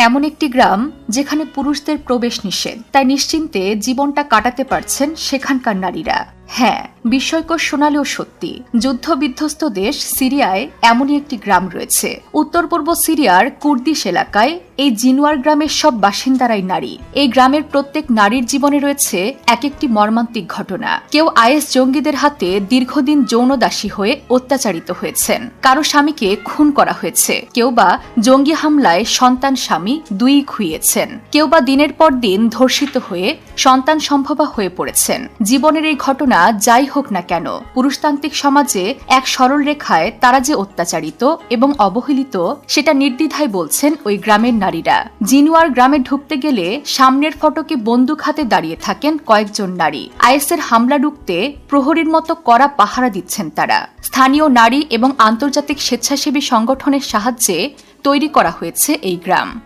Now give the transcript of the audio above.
এমন একটি গ্রাম যেখানে পুরুষদের প্রবেশ নিষেধ। তাই নিশ্চিন্তে জীবনটা কাটাতে পারছেন সেখানকার নারীরা। হ্যাঁ বিস্ময়কর শোনালেও সত্যি। যুদ্ধবিধ্বস্ত দেশ সিরিয়ায় এমনই একটি গ্রাম রয়েছে। উত্তর পূর্ব সিরিয়ার কুর্দিশ এলাকায় এই জিনুয়ার গ্রামের সব বাসিন্দারাই নারী। এই গ্রামের প্রত্যেক নারীর জীবনে রয়েছে এক একটি মর্মান্তিক ঘটনা। কেউ আইএস জঙ্গিদের হাতে দীর্ঘদিন যৌনদাসী হয়ে অত্যাচারিত হয়েছেন। কারও স্বামীকে খুন করা হয়েছে। কেউ বা জঙ্গি হামলায় সন্তান স্বামী দুই খুইয়েছেন কেউ বা দিনের পর দিন ধর্ষিত হয়ে সন্তান সম্ভবা হয়ে পড়েছেন। জীবনের এই ঘটনা যাই হোক না কেন, পুরুষতান্ত্রিক সমাজে এক সরল রেখায় তারা যে অত্যাচারিত এবং অবহেলিত সেটা নির্দ্বিধায় বলছেন ওই গ্রামের নারীরা। জিনুয়ার গ্রামে ঢুকতে গেলে সামনের ফটকে বন্দুক হাতে দাঁড়িয়ে থাকেন কয়েকজন নারী। আইএসের হামলা রুখতে প্রহরীর মতো কড়া পাহারা দিচ্ছেন তারা। স্থানীয় নারী এবং আন্তর্জাতিক স্বেচ্ছাসেবী সংগঠনের সাহায্যে তৈরি করা হয়েছে এই গ্রাম।